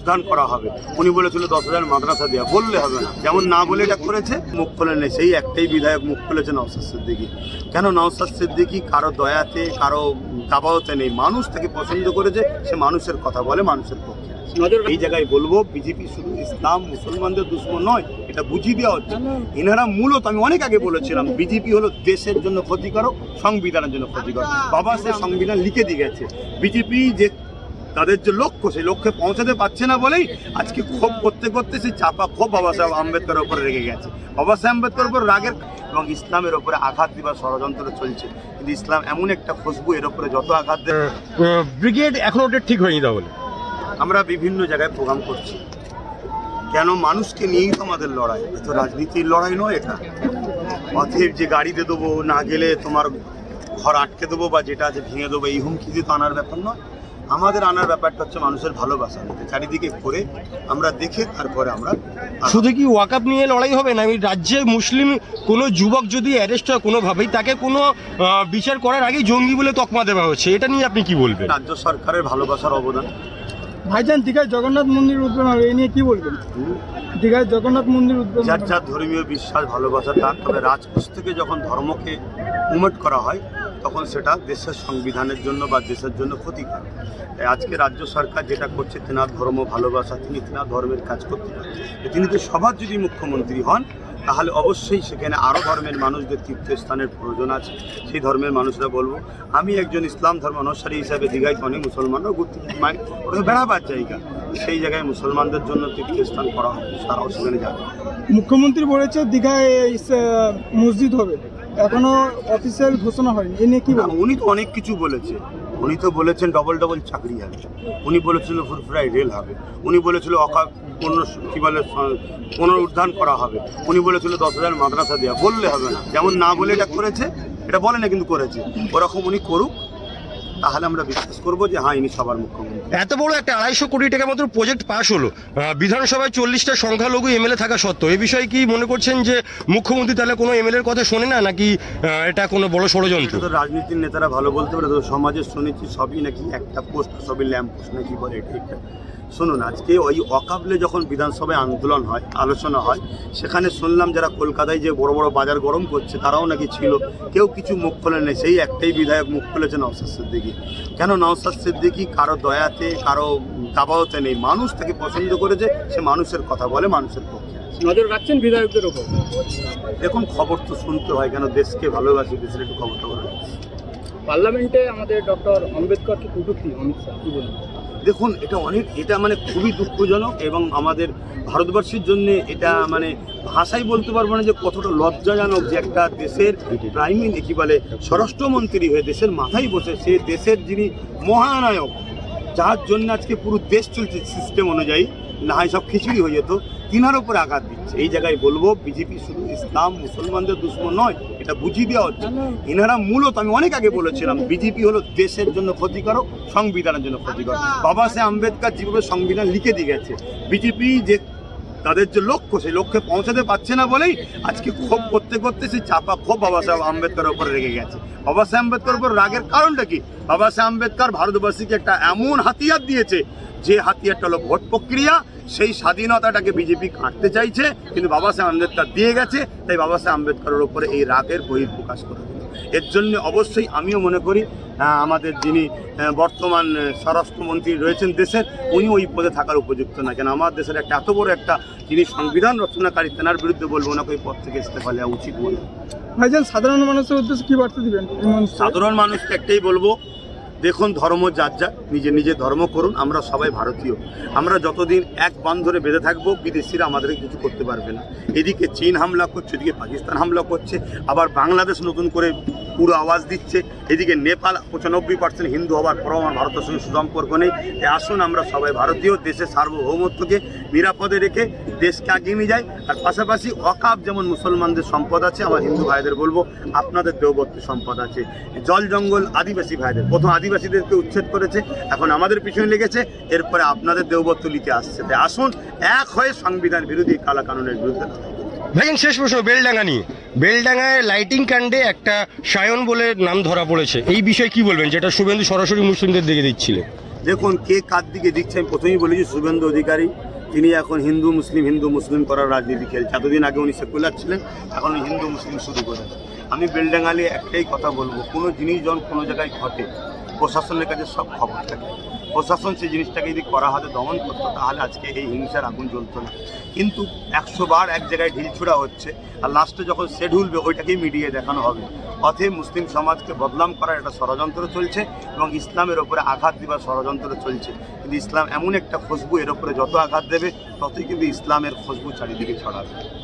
পুনরুদ্ধার করা হবে। উনি বলেছিল দশ হাজার মাদ্রাসা দেওয়া বললে হবে না। যেমন না বলে এটা করেছে মুখ খুলে নেই। সেই একটাই বিধায়ক মুখ খুলেছে নওসাদ সিদ্দিকি। কেন নওসাদ সিদ্দিকি কারও দয়াতে কারও দাবাওতে নেই? মানুষ তাকে পছন্দ করেছে সে মানুষের কথা বলে মানুষের পক্ষে। নজর এই জায়গায় বলব বিজেপি শুধু ইসলাম মুসলমানদের দুশ্মন নয় এটা বুঝিয়ে দেওয়া হচ্ছে। এনারা মূলত আমি অনেক আগে বলেছিলাম বিজেপি হলো দেশের জন্য ক্ষতিকারক সংবিধানের জন্য ক্ষতিকারক। বাবা সে সংবিধান লিখে দিয়ে গেছে। বিজেপি যে তাদের যে লক্ষ্য সেই লক্ষ্যে পৌঁছাতে পারছে না বলেই আজকে ক্ষোভ করতে করতে সেই চাপা ক্ষোভ বাবা সাহেব আম্বেদকরের উপরে রেগে গেছে। বাবা সাহেব আম্বেদকরের উপর রাগের এবং ইসলামের উপরে আঘাত দিবার ষড়যন্ত্র চলছে। কিন্তু ইসলাম এমন একটা খুশবু এর উপরে যত আঘাত দেয় ব্রিগেড এখনও ওটা ঠিক হয়নি তাহলে? আমরা বিভিন্ন জায়গায় প্রোগ্রাম করছি। কেন মানুষকে নিয়েই তো আমাদের লড়াই? তো রাজনীতির লড়াই নয় এটা। অতএব যে গাড়িতে দেবো না গেলে তোমার ঘর আটকে দেবো বা যেটা আছে ভেঙে দেবো এই হুমকি দিয়ে তো আনার ব্যাপার নয়। আমাদের আনার ব্যাপারটা হচ্ছে মানুষের ভালোবাসা নিতে। চারিদিকে করে আমরা দেখে তারপরে আমরা। শুধু কি ওয়াকাপ নিয়ে লড়াই হবে? না এই রাজ্যে মুসলিম কোনো যুবক যদি অ্যারেস্ট হয় কোনোভাবেই তাকে কোনো বিচার করার আগেই জঙ্গি বলে তকমা দেওয়া হচ্ছে? এটা নিয়ে আপনি কি বলবেন? রাজ্য সরকারের ভালোবাসার অবদান। ভাইজান দীঘায় জগন্নাথ মন্দির উদ্বোধন হবে এই নিয়ে কি বলবেন। দীঘায় জগন্নাথ মন্দির উদ্বোধন যার যার ধর্মীয় বিশ্বাস ভালোবাসা তার তবে রাজকোষ থেকে যখন ধর্মকে উমেট করা হয় তখন সেটা দেশের সংবিধানের জন্য বা দেশের জন্য ক্ষতিকর। তাই আজকে রাজ্য সরকার যেটা করছে তেনার ধর্ম ভালোবাসা তিনি তেনার ধর্মের কাজ করতে পারেন তিনি তো সবার যদি মুখ্যমন্ত্রী হন তাহলে অবশ্যই সেখানে আরও ধর্মের মানুষদের তীর্থস্থানের প্রয়োজন আছে। সেই ধর্মের মানুষরা বলব আমি একজন ইসলাম ধর্ম অনুসারী হিসাবে দীঘায় অনেক মুসলমানরা ঘুরতে ওটা বেড়াবার জায়গা। সেই জায়গায় মুসলমানদের জন্য তীর্থস্থান করা হবে তারাও সেখানে যাবে। মুখ্যমন্ত্রী বলেছে দীঘায় মসজিদ হবে। এখনও অফিসিয়াল ঘোষণা হয়নি। এ নিয়ে কি না, উনি তো অনেক কিছু বলেছে। উনি তো বলেছেন ডবল ডবল চাকরি হবে। উনি বলেছিল ফুরফুরাই রেল হবে। উনি বলেছিল অকা পুনর কি বলে পুনরুদ্ধার করা হবে। উনি বলেছিল দশ হাজার মাদ্রাসা দেওয়া বললে হবে না। যেমন না বলে এটা করেছে এটা বলে না কিন্তু করেছে। ওরকম উনি করুক তাহলে আমরা বিশ্বাস করব যে হ্যাঁ ইনি সবার মুখ্যমন্ত্রী। এত বড় একটা আড়াইশো কোটি টাকা মাত্র প্রজেক্ট পাস হলো। বিধানসভায় চল্লিশটা সংখ্যালঘু এমএলএ থাকা সত্ত্বেও এই বিষয়ে কি মনে করছেন যে মুখ্যমন্ত্রী তাহলে কোনো এমএলএর কথা শোনে না নাকি এটা কোনো বড় ষড়যন্ত্র? তো রাজনীতির নেতারা ভালো বলতে পারে তো সমাজের শুনেছি সবই নাকি একটা পোস্ট সবই ল্যাম্প পোস্ট নাকি বলে এটা। শুনুন আজকে ওই অকাবলে যখন বিধানসভায় আন্দোলন হয় আলোচনা হয় সেখানে শুনলাম যারা কলকাতায় যে বড় বড় বাজার গরম করছে তারাও নাকি ছিল। কেউ কিছু মুখ খোলে নেই। সেই একটাই বিধায়ক মুখ খুলেছে নওসাদ সিদ্দিকি। কেন নওসাদ সিদ্দিকি কারও দয়াতে কারও দাবাওতে নেই? মানুষ তাকে পছন্দ করেছে সে মানুষের কথা বলে মানুষের পক্ষে নজর রাখছেন বিধায়কদের ওপর? দেখুন খবর তো শুনতে হয় কেন দেশকে ভালোবাসি দেশের একটু খবরটা বলে পার্লামেন্টে আমাদের ডক্টর আম্বেদকরকে কটূক্তি, অমিত শাহ, কি বলবেন? দেখুন, এটা অনেক, এটা মানে খুবই দুঃখজনক এবং আমাদের ভারতবর্ষের জন্য এটা মানে ভাষাই বলতে পারব না যে কতটা লজ্জাজনক যে একটা দেশের প্রাইম কি বলে, স্বরাষ্ট্রমন্ত্রী হয়ে দেশের মাথায় বসে সে দেশের যিনি মহানায়ক, যার জন্য আজকে পুরো দেশ চলছে সিস্টেম অনুযায়ী। না হয় সব খিচুড়ি হয়ে যেত, তিনার উপরে আঘাত দিচ্ছে। এই জায়গায় বলব, বিজেপি শুধু ইসলাম, মুসলমানদের দুশ্মন নয়, এটা বুঝিয়ে দেওয়া হচ্ছে। এনারা মূলত, আমি অনেক আগে বলেছিলাম, বিজেপি হলো দেশের জন্য ক্ষতিকারক সংবিধানের জন্য ক্ষতিকারক বাবা সাহেব আম্বেদকর যেভাবে সংবিধান লিখে দিয়ে গেছে, বিজেপি যে তাদের যে লক্ষ্য, সেই লক্ষ্যে পৌঁছাতে পারছে না বলেই আজকে ক্ষোভ করতে করতে সেই চাপা ক্ষোভ বাবা সাহেব আম্বেদকরের উপরে রেগে গেছে। বাবা সাহেব আম্বেদকর উপর রাগের কারণটা কি? বাবা সাহেব আম্বেদকর ভারতবাসীকে একটা এমন হাতিয়ার দিয়েছে, যে হাতিয়ারটা হলো ভোট প্রক্রিয়া, সেই স্বাধীনতাটাকে বিজেপি কাটতে চাইছে, কিন্তু বাবা সাহেব আম্বেদকর দিয়ে গেছে, তাই বাবা সাহেব আম্বেদকরের উপরে এই রাগের বহিঃপ্রকাশ করে এর জন্য অবশ্যই আমিও মনে করি আমাদের যিনি বর্তমান স্বরাষ্ট্রমন্ত্রী রয়েছেন দেশের উনি ওই পদে থাকার উপযুক্ত না কেন আমার দেশের একটা এত বড় একটা যিনি সংবিধান রচনাকারী তেনার বিরুদ্ধে বলব ওনাকে ওই পদ থেকে ইস্তেফা নেওয়া উচিত বলে। ভাইজান সাধারণ মানুষের উদ্দেশ্যে কি বার্তা দিবেন সাধারণ মানুষকে একটাই বলব দেখুন ধর্ম যার যা নিজে নিজে ধর্ম করুন, আমরা সবাই ভারতীয়। আমরা যতদিন এক বান ধরে বেঁধে থাকব, বিদেশিরা আমাদেরকে কিছু করতে পারবে না। এদিকে চীন হামলা করছে, এদিকে পাকিস্তান হামলা করছে, আবার বাংলাদেশ নতুন করে পুরো আওয়াজ দিচ্ছে। এদিকে নেপাল পঁচানব্বই পার্সেন্ট হিন্দু হওয়ার পরও আমার ভারতের সঙ্গে সুসম্পর্ক নেই। আসুন, আমরা সবাই ভারতীয়, দেশের সার্বভৌমত্বকে নিরাপদে রেখে দেশকে আগিয়ে নিয়ে যাই। আর পাশাপাশি অকাপ যেমন মুসলমানদের সম্পদ আছে, আমার হিন্দু ভাইদের বলব, আপনাদের দেবত্বের সম্পদ আছে। জল জঙ্গল আদিবাসী ভাইদের, প্রথম আদিবাসীদেরকে উচ্ছেদ করেছে এখন আমাদের পিছনে লেগেছে এরপরে আপনাদের দেবত্ব লিখে আসছে। তাই আসুন এক হয়ে সংবিধান বিরোধী কালা কানুনের বিরুদ্ধে লড়াই শেষ প্রশ্ন বেলডাঙ্গা নিয়ে। বেলডাঙ্গায় লাইটিং কাণ্ডে একটা সায়ন বলে নাম ধরা পড়েছে। এই বিষয়ে কি বলবেন যেটা শুভেন্দু সরাসরি মুসলিমদের দিকে দিচ্ছিলেন? দেখুন কে কার দিকে দিচ্ছে আমি প্রথমেই বলেছি শুভেন্দু অধিকারী। তিনি এখন হিন্দু মুসলিম হিন্দু মুসলিম করার রাজনীতি খেলছে। এতদিন আগে উনি সেকুলার ছিলেন এখন হিন্দু মুসলিম শুরু করেছে আমি বেলডাঙ্গালি একটাই কথা বলব কোনো জিনিস যখন কোনো জায়গায় ঘটে প্রশাসনের কাছে সব খবর থাকে। প্রশাসন সেই জিনিসটাকে যদি করা হাতে দমন করতো তাহলে আজকে এই হিংসার আগুন জ্বলতো না। কিন্তু একশো বার এক জায়গায় ঢিলছুড়া হচ্ছে আর লাস্টে যখন সে ঢুলবে ওইটাকেই মিডিয়ায় দেখানো হবে। অতএব মুসলিম সমাজকে বদনাম করার একটা ষড়যন্ত্র চলছে এবং ইসলামের ওপরে আঘাত দেওয়ার ষড়যন্ত্র চলছে। কিন্তু ইসলাম এমন একটা খুশবু এর ওপরে যত আঘাত দেবে ততই কিন্তু ইসলামের খুশবু চারিদিকে ছড়াবে।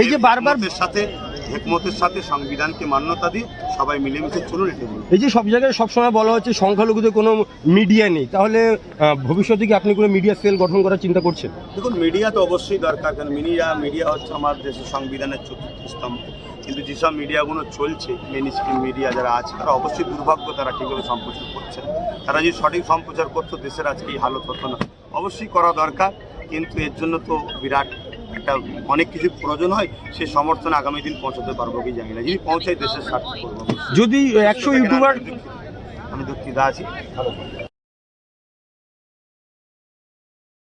এই যে বারবার- সাথে হেকমতের সাথে সংবিধানকে মান্যতা দিয়ে সবাই মিলেমিশে চলুন এটা বলুন এই যে সব জায়গায় সবসময় বলা হচ্ছে সংখ্যালঘুদের কোনো মিডিয়া নেই। তাহলে ভবিষ্যতে কি আপনি কোনো মিডিয়া সেল গঠন করার চিন্তা করছেন? দেখুন মিডিয়া তো অবশ্যই দরকার কারণ মিডিয়া মিডিয়া হচ্ছে আমার দেশের সংবিধানের চতুর্থ স্তম্ভ। কিন্তু যেসব মিডিয়াগুলো চলছে মেন স্ট্রিম মিডিয়া যারা আছে তারা অবশ্যই দুর্ভাগ্য তারা ঠিকভাবে সম্প্রচার করছে? তারা যদি সঠিক সম্প্রচার করতো দেশের আজকে এই হালত হতো না। অবশ্যই করা দরকার কিন্তু এর জন্য তো বিরাট একটা অনেক কিছু প্রয়োজন হয় সে সমর্থন আগামী দিন পৌঁছাতে পারব কি জানি না। যদি পৌঁছাই দেশের স্বার্থে করব। যদি একশো ইউটিউবার আমি দুঃখিত আছি।